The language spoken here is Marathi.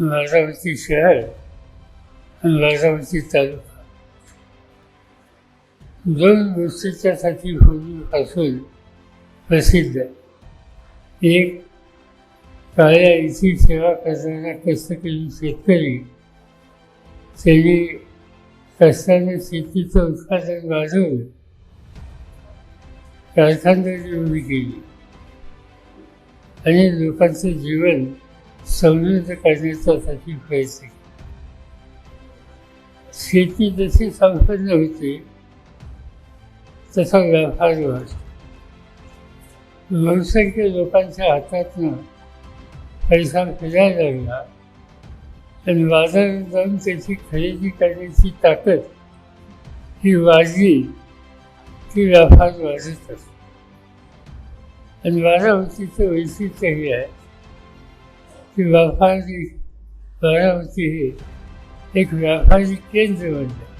बारामती शहर आणि बारामती तालुका. दोन गोष्टीच्यासाठी पूर्वीपासून प्रसिद्ध. एक काळ्या इथी सेवा करणारा कष्टकरी शेतकरी. त्यांनी कष्टाने शेतीचं उत्पादन वाढवलं कारखानदारी उभी केली. आणि लोकांचं जीवन समृद्ध करण्याच्यासाठी प्रयत्न शेती जशी संपन्न होते तसा व्यापार वाढतो. व्यवसायिक लोकांच्या हातातनं पैसा फिरायला लागला आणि बाजारात जाऊन त्याची खरेदी करण्याची ताकद ही वाढली की व्यापार वाढत असतो. आणि बारामतीचं वैशिष्ट्य हे आहे की व्यापारी बारामती एक व्यापारी केंद्र बनलं.